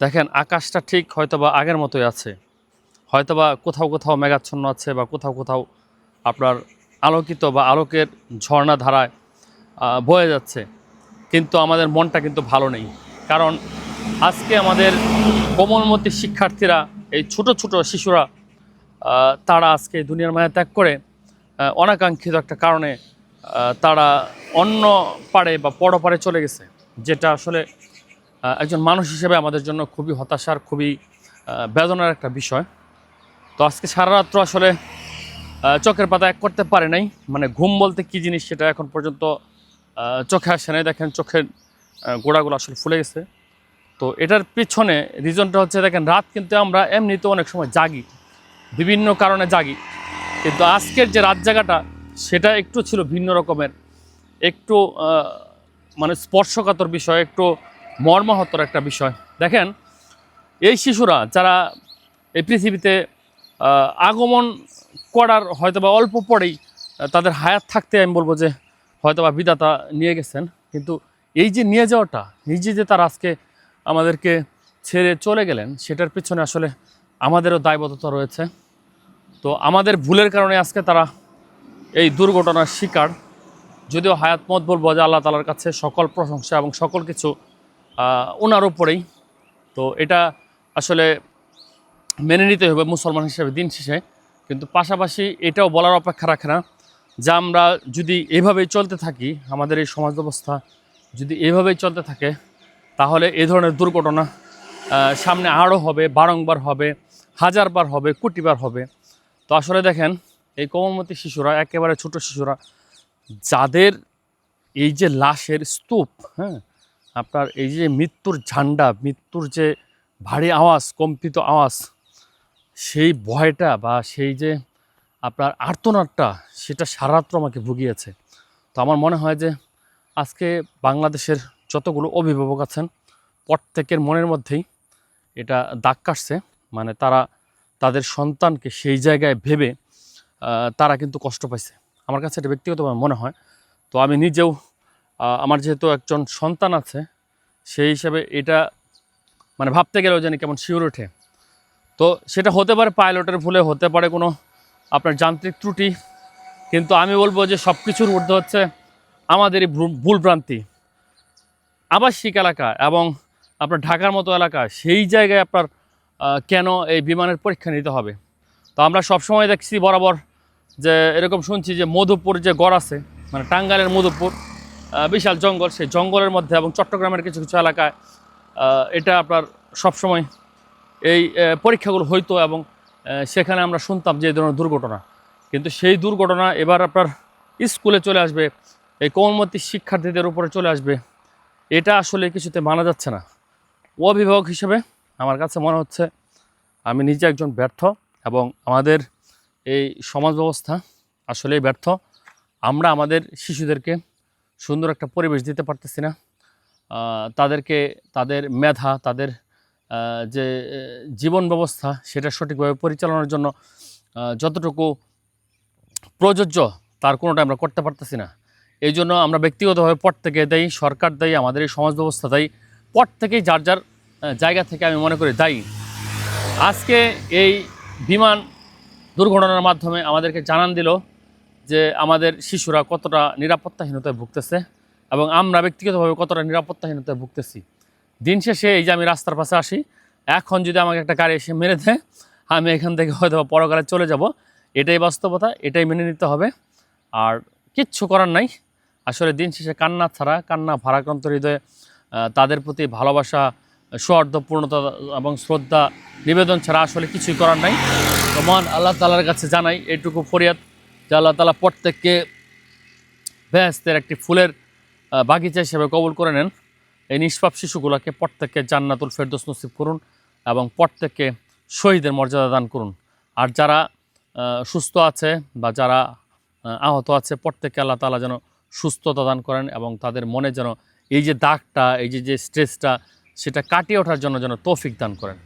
দেখেন, আকাশটা ঠিক হয়তোবা আগের মতোই আছে। হয়তোবা কোথাও কোথাও মেঘাচ্ছন্ন আছে বা কোথাও কোথাও আপনার আলোকিত বা আলোকের ঝর্ণা ধারায় বয়ে যাচ্ছে। কিন্তু আমাদের মনটা কিন্তু ভালো নেই। কারণ আজকে আমাদের কোমলমতি শিক্ষার্থীরা, এই ছোট ছোট শিশুরা তারা আজকে দুনিয়ার মায়া ত্যাগ করে অনাকাঙ্ক্ষিত একটা কারণে তারা অন্য পাড়ে বা পরপারে চলে গেছে। যেটা আসলে একজন মানুষ হিসেবে আমাদের জন্য খুবই হতাশার, খুবই বেদনার একটা বিষয়। তো আজকে সারা রাত্র আসলে চোখের পাতা এক করতে পারে নাই। মানে ঘুম বলতে কী জিনিস সেটা এখন পর্যন্ত চোখে আসে নাই। দেখেন চোখের গোড়াগুলো আসলে ফুলে গেছে। তো এটার পিছনে রিজনটা হচ্ছে, দেখেন রাত কিন্তু আমরা এমনিতে অনেক সময় জাগি। বিভিন্ন কারণে জাগি। কিন্তু আজকের যে রাত জাগাটা, সেটা একটু ছিল ভিন্ন রকমের। একটু মানে স্পর্শকাতর বিষয়, একটু মর্মাহতর একটা বিষয়। দেখেন, এই শিশুরা যারা এই পৃথিবীতে আগমন করার হয়তোবা অল্প পরেই তাদের হায়াত থাকতে আমি বলব যে, হয়তোবা বিদাতা নিয়ে গেছেন। কিন্তু এই যে নিয়ে যাওয়াটা, নিজে যে তারা আজকে আমাদেরকে ছেড়ে চলে গেলেন, সেটার পিছনে আসলে আমাদেরও দায়বদ্ধতা রয়েছে। তো আমাদের ভুলের কারণে আজকে তারা এই দুর্ঘটনার শিকার। যদিও হায়াত মত বলব যে আল্লাহ তালার কাছে সকল প্রশংসা এবং সকল কিছু ওনার উপরেই। তো এটা আসলে মেনে নিতে হবে মুসলমান হিসেবে দিন শেষে। কিন্তু পাশাপাশি এটাও বলার অপেক্ষা রাখে না যে আমরা যদি এভাবেই চলতে থাকি, আমাদের এই সমাজ ব্যবস্থা যদি এভাবেই চলতে থাকে, তাহলে এ ধরনের দুর্ঘটনা সামনে আরও হবে, বারংবার হবে, হাজারবার হবে, কোটিবার হবে। তো আসলে দেখেন, এই কোমলমতি শিশুরা, একেবারে ছোট শিশুরা, যাদের এই যে লাশের স্তূপ হ্যাঁ আপনার এই যে মৃত্যুর ঝান্ডা, মৃত্যুর যে ভারী আওয়াজ, কম্পিত আওয়াজ, সেই ভয়টা বা সেই যে আপনার আর্তনাদটা, সেটা সারাত্র আমাকে ভুগিয়েছে। তো আমার মনে হয় যে আজকে বাংলাদেশের যতগুলো অভিভাবক আছেন, প্রত্যেকের মনের মধ্যেই এটা দাগ কাটছে। মানে তারা তাদের সন্তানকে সেই জায়গায় ভেবে তারা কিন্তু কষ্ট পাইছে। আমার কাছে এটা ব্যক্তিগতভাবে মনে হয়। তো আমি নিজেও আমার যেহেতু একজন সন্তান আছে, সেই হিসাবে এটা মানে ভাবতে গেলেও জানি কেমন শিওর ওঠে। তো সেটা হতে পারে পাইলটের ভুলে, হতে পারে কোনো আপনার যান্ত্রিক ত্রুটি, কিন্তু আমি বলব যে সব কিছুর ঊর্ধ্বে হচ্ছে আমাদের এই ভ্রু- ভুলভ্রান্তি। আবাসিক এলাকা এবং আপনার ঢাকার মতো এলাকা, সেই জায়গায় আপনার কেন এই বিমানের পরীক্ষা নিতে হবে? তো আমরা সবসময় দেখছি বরাবর যে এরকম শুনছি যে মধুপুর যে গড় আছে মানে টাঙ্গাইলের মধুপুর বিশাল জঙ্গল, সেই জঙ্গলের মধ্যে এবং চট্টগ্রামের কিছু কিছু এলাকায় এটা আপনার সবসময় এই পরীক্ষাগুলো হইতো এবং সেখানে আমরা শুনতাম যে এই ধরনের দুর্ঘটনা। কিন্তু সেই দুর্ঘটনা এবার আপনার স্কুলে চলে আসবে, এই কোমলমতি শিক্ষার্থীদের উপরে চলে আসবে, এটা আসলে কিছুতে মানা যাচ্ছে না। অভিভাবক হিসেবে আমার কাছে মনে হচ্ছে, আমি নিজে একজন ব্যর্থ এবং আমাদের এই সমাজ ব্যবস্থা আসলেই ব্যর্থ। আমরা আমাদের শিশুদেরকে সুন্দর একটা পরিবেশ দিতে পারতেছি না। তাদেরকে, তাদের মেধা, তাদের যে জীবন ব্যবস্থা, সেটা সঠিকভাবে পরিচালনার জন্য যতটুকু প্রযোজ্য, তার কোনোটা আমরা করতে পারতেছি না। এই জন্য আমরা ব্যক্তিগতভাবে পট থেকে দেই, সরকার দেয় আমাদের এই সমাজ ব্যবস্থা দেয় পট থেকেই যার যার জায়গা থেকে আমি মনে করি দায়ী। আজকে এই বিমান দুর্ঘটনার মাধ্যমে আমাদেরকে জানান দিল যে আমাদের শিশুরা কতটা নিরাপত্তাহীনতায় ভুগতেছে এবং আমরা ব্যক্তিগতভাবে কতটা নিরাপত্তাহীনতায় ভুগতেছি। দিন শেষে এই যে আমি রাস্তার পাশে আসি, এখন যদি আমাকে একটা গাড়ি এসে মেরে দেয়, আমি এখান থেকে হয়তো পরকালে চলে যাব। এটাই বাস্তবতা, এটাই মেনে নিতে হবে। আর কিচ্ছু করার নাই। আসলে দিন শেষে কান্না ছাড়া, কান্না ভারাক্রান্ত হৃদয়ে তাদের প্রতি ভালোবাসা, সৌহার্দ্যপূর্ণতা এবং শ্রদ্ধা নিবেদন ছাড়া আসলে কিছুই করার নাই। তো মহান আল্লাহ তালার কাছে জানাই এইটুকু ফরিয়াদ। যে আল্লাহ তালা প্রত্যেককে বেহেস্তের একটি ফুলের বাগিচা হিসেবে কবল করে নেন। এই নিষ্পাপ শিশুগুলোকে প্রত্যেককে জান্নাতুল ফেরদোস নসিব করুন এবং প্রত্যেককে শহীদের মর্যাদা দান করুন। আর যারা সুস্থ আছে বা যারা আহত আছে, প্রত্যেককে আল্লাহ তালা যেন সুস্থতা দান করেন এবং তাদের মনে যেন এই যে দাগটা, এই যে যে স্ট্রেসটা সেটা কাটিয়ে ওঠার জন্য যেন তৌফিক দান করেন।